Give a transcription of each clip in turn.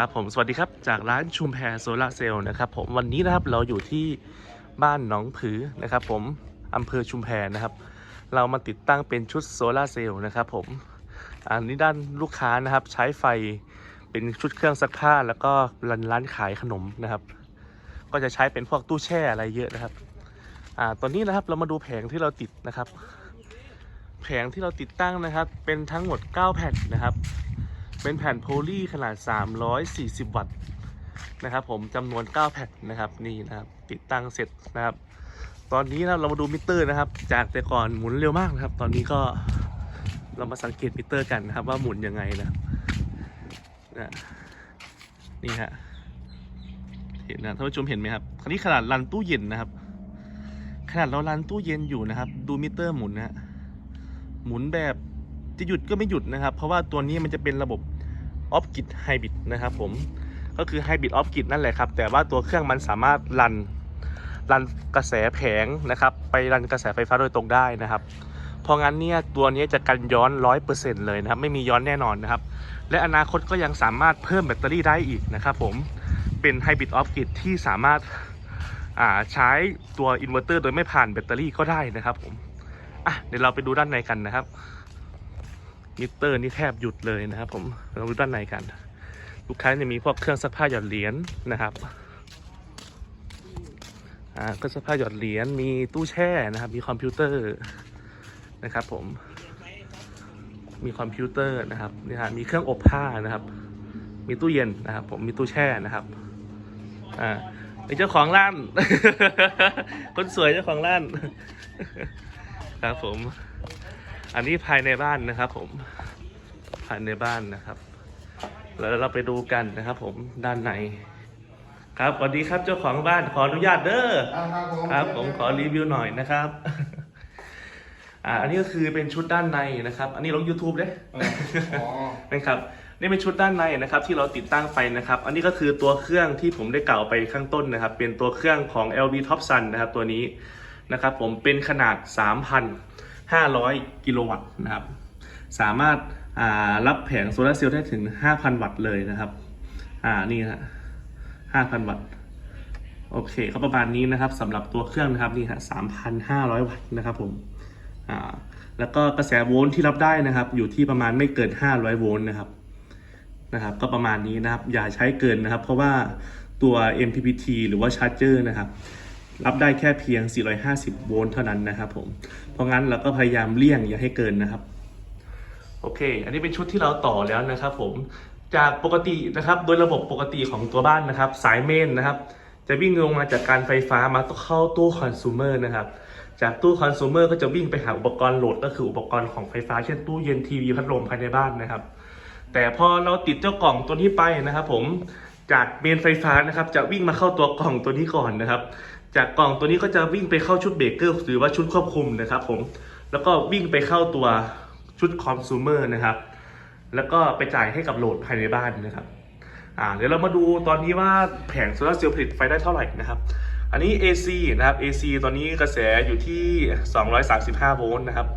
ครับผมสวัสดีครับจากร้านชุมแพโซลาเซลล์นะครับผมวันนี้นะครับเราอยู่ที่บ้านหนองผือนะครับ ผมอำเภอชุมแพนะครับ เรามาติดตั้งเป็นชุดโซลาเซลล์นะครับผมอันนี้ด้านลูกค้านะครับใช้ไฟเป็นชุดเครื่องซักผ้า แล้วก็ร้านร้านขายขนมนะครับ ก็จะใช้เป็นพวกตู้แช่อะไรเยอะนะครับอ่าตอนนี้นะครับเรามาดูแผงที่เราติดนะครับ แผงที่เราติดตั้งนะครับ เป็นทั้งหมด 9 แผ่นนะครับ เป็นแผ่นโพลีขนาด 340 วัตต์นะครับผมจำนวน 9 แผ่นนะครับนี่นะครับติดตั้งเสร็จนะครับ ตอนนี้นะครับเรามาดูมิเตอร์นะครับ จากแต่ก่อนหมุนเร็วมากนะครับ ตอนนี้ก็เรามาสังเกตมิเตอร์กันนะครับ ว่าหมุนยังไงนะนะนี่ฮะเห็นนะท่านผู้ชมเห็นไหมครับคันนี้ขนาดรันตู้เย็นนะครับ ขนาดเรารันตู้เย็นอยู่นะครับ ดูมิเตอร์หมุนนะหมุนแบบจะหยุดก็ไม่หยุดนะครับ เพราะว่าตัวนี้มันจะเป็นระบบ ออฟกิ h ไฮบริดนะครับผมก็คือไฮบริดออฟกิ h นั่นแหละครับ แต่ว่าตัวเครื่องมันสามารถรันรันกระแสแผงนะครับ ไปรันกระแสไฟฟ้าโดยตรงได้นะครับ เพราะงั้นเนี่ยตัวนี้จะกันย้อน 100%เลยนะครับ ไม่มีย้อนแน่นอนนะครับ และอนาคตก็ยังสามารถเพิ่มแบตเตอรี่ได้อีกนะครับผมเป็นไฮบริดออฟกิ h ที่สามารถาใช้ตัวอินเวอร์เตอร์โดยไม่ผ่านแบตเตอรี่ก็ได้นะครับผมอะเดี๋ยวเราไปดูด้านในกันนะครับ มิเตอร์นี่แทบหยุดเลยนะครับ ผมเราดูด้านในกัน ลูกค้าจะมีพวกเครื่องซักผ้าหยอดเหรียญนะครับอ่าเครื่องซักผ้าหยอดเหรียญมีตู้แช่นะครับ มีคอมพิวเตอร์นะครับ ผม มีคอมพิวเตอร์นะครับนี่ฮะมีเครื่องอบผ้านะครับ มีตู้เย็นนะครับ ผมมีตู้แช่นะครับอ่าเป็นเจ้าของร้าน คนสวยเจ้าของร้าน ครับผม อันนี้ภายในบ้านนะครับ ผมภายในบ้านนะครับ แล้วเราไปดูกันนะครับ ผมด้านในครับสวัสดีครับเจ้าของบ้านขออนุญาตเด้ออ่าครับผมครับผมขอรีวิวหน่อยนะครับอ่าอันนี้ก็คือเป็นชุดด้านในนะครับ อันนี้ลง YouTube เด้เอออ๋อนะครับนี่เป็นชุดด้านในนะครับ ที่เราติดตั้งไปนะครับ อันนี้ก็คือตัวเครื่องที่ผมได้กล่าวไปข้างต้นนะครับ เป็นตัวเครื่องของ LV Top Sun นะครับ ตัวนี้นะครับ ผมเป็นขนาด 500 กิโลวัตต์นะครับ สามารถารับแผงโซลาร์เซลล์ได้ถึง 5,000 วัตต์เลยนะครับ อ่า นี่ฮะ5,000 วัตต์ โอเค ก็ประมาณนี้นะครับสำหรับตัวเครื่องนะครับ นี่ฮะ3,500 วัตต์นะครับผม อ่า แล้วก็กระแสโวลต์ที่รับได้นะครับ อยู่ที่ประมาณไม่เกิน 500 โวลต์นะครับ นะครับ ก็ประมาณนี้นะครับ อย่าใช้เกินนะครับ เพราะว่าตัว MPPT หรือว่าชาร์จเจอร์นะครับ รับได้แค่เพียง 450 โวลต์เท่านั้นนะครับผม เพราะงั้นเราก็พยายามเลี่ยงอย่าให้เกินนะครับ โอเค อันนี้เป็นชุดที่เราต่อแล้วนะครับผม จากปกตินะครับโดยระบบปกติของตัวบ้านนะครับ สายเมนนะครับ จะวิ่งลงมาจากการไฟฟ้ามาต้องเข้าตู้คอน sumer นะครับ จากตู้คอน sumer ก็จะวิ่งไปหาอุปกรณ์โหลดก็คืออุปกรณ์ของไฟฟ้าเช่นตู้เย็นทีวีพัดลมภายในบ้านนะครับ แต่พอเราติดเจ้ากล่องตัวนี้ไปนะครับ ผม จากเมนไฟฟ้านะครับ จะวิ่งมาเข้าตัวกล่องตัวนี้ก่อนนะครับ จากกล่องตัวนี้ก็จะวิ่งไปเข้าชุดเบรกเกอร์หรือว่าชุดควบคุมนะครับผมแล้วก็วิ่งไปเข้าตัวชุดคอน sumer นะครับแล้วก็ไปจ่ายให้กับโหลดภายในบ้านนะครับอ่าเดี๋ยวเรามาดูตอนนี้ว่าแผงโซลาร์เซลล์ผลิตไฟได้เท่าไหร่นะครับ อันนี้ AC นะครับ AC ตอนนี้กระแสอยู่ที่ 235 โวลต์นะครับ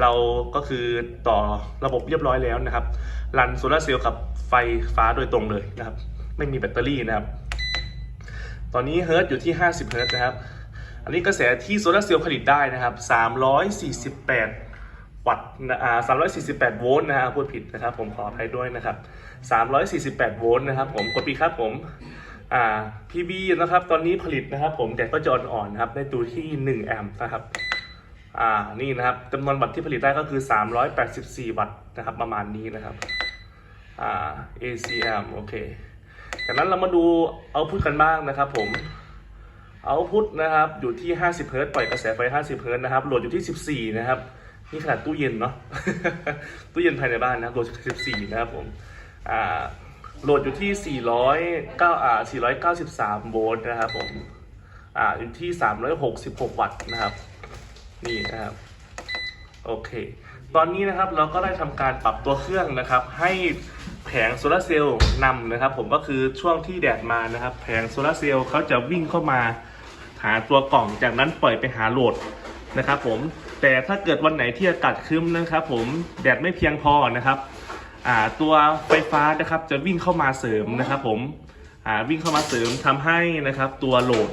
เราก็คือต่อระบบเรียบร้อยแล้วนะครับ รันโซลาร์เซลล์กับไฟฟ้าโดยตรงเลยนะครับ ไม่มีแบตเตอรี่นะครับ ตอนนี้เฮิร์ตอยู่ที่ 50เฮิร์ตนะครับ อันนี้กระแสที่โซลาร์เซลล์ผลิตได้นะครับ 348 วัตต์นะอ่า348 โวลต์นะฮะพูดผิดนะครับ ผมขออภัยด้วยนะครับ 348 โวลต์นะครับผมกดปีครับผมอ่า PB นะครับ ตอนนี้ผลิตนะครับ ผมแต่ก็จะอ่อนๆนะครับ ได้ตัวที่ 1 แอมป์นะครับอ่านี่นะครับจำนวนวัตต์ที่ผลิตได้ก็คือ 384 วัตต์นะครับ ประมาณนี้นะครับอ่า ACM โอเค จากนั้นเรามาดูเอาพุทกันบ้างนะครับผมเอาพุทนะครับอยู่ที่ 50 เฮิร์ตซ์ปล่อยกระแสไฟ 50 เฮิร์ตซ์นะครับโหลดอยู่ที่ 14 นะครับนี่ขนาดตู้เย็นเนาะตู้เย็นภายในบ้านนะโหลด 14 นะครับผมอ่าโหลดอยู่ที่ 409อ่า493 โวลต์นะครับผมอ่าอยู่ที่ 366 วัตต์นะครับ นี่นะครับ โอเค ตอนนี้นะครับเราก็ได้ทำการปรับตัวเครื่องนะครับ ให้ แผงโซลาร์เซลล์นำนะครับ ผมก็คือช่วงที่แดดมานะครับ แผงโซลาร์เซลล์เขาจะวิ่งเข้ามาหาตัวกล่องจากนั้นปล่อยไปหาโหลดนะครับ ผมแต่ถ้าเกิดวันไหนที่อากาศครึ้มนะครับ ผมแดดไม่เพียงพอนะครับตัวไฟฟ้านะครับจะวิ่งเข้ามาเสริมนะครับ ผมวิ่งเข้ามาเสริมทำให้นะครับ ตัวโหลด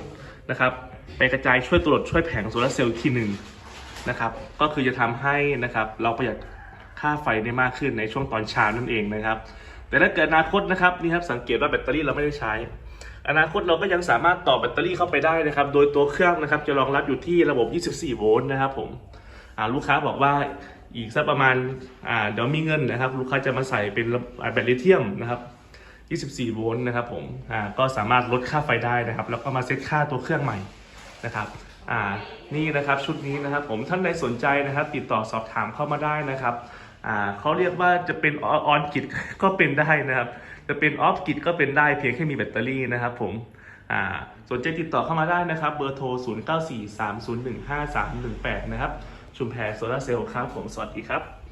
นะครับ ไปกระจายช่วยตัวโหลดช่วยแผงโซลาร์เซลล์อีกทีหนึ่งนะครับ ก็คือจะทำให้นะครับ เราประหยัด ค่าไฟได้มากขึ้นในช่วงตอนเช้านั่นเองนะครับ แต่ถ้าเกิดอนาคตนะครับนี่ครับสังเกตว่าแบตเตอรี่เราไม่ได้ใช้ อนาคตเราก็ยังสามารถต่อแบตเตอรี่เข้าไปได้นะครับ โดยตัวเครื่องนะครับจะรองรับอยู่ที่ระบบ 24 โวลต์นะครับผมลูกค้าบอกว่าอีกสักประมาณาเดี๋ยวมีเงินนะครับ ลูกค้าจะมาใส่เป็นแบตลิเธียมนะครับ24 โวลต์นะครับผมอ่าก็สามารถลดค่าไฟได้นะครับ แล้วก็มาเซตค่าตัวเครื่องใหม่นะครับอ่านี่นะครับชุดนี้นะครับผมท่านใดสนใจนะครับ ติดต่อสอบถามเข้ามาได้นะครับ เขาเรียกว่าจะเป็นออนกิตก็เป็นได้นะครับ จะเป็นออฟกิตก็เป็นได้เพียงแค่มีแบตเตอรี่นะครับผมอ่าสนใจติดต่อเข้ามาได้นะครับ เบอร์โทร 0943015318 นะครับ ชุมแพรโซลาเซลล์ครับผม สวัสดีครับ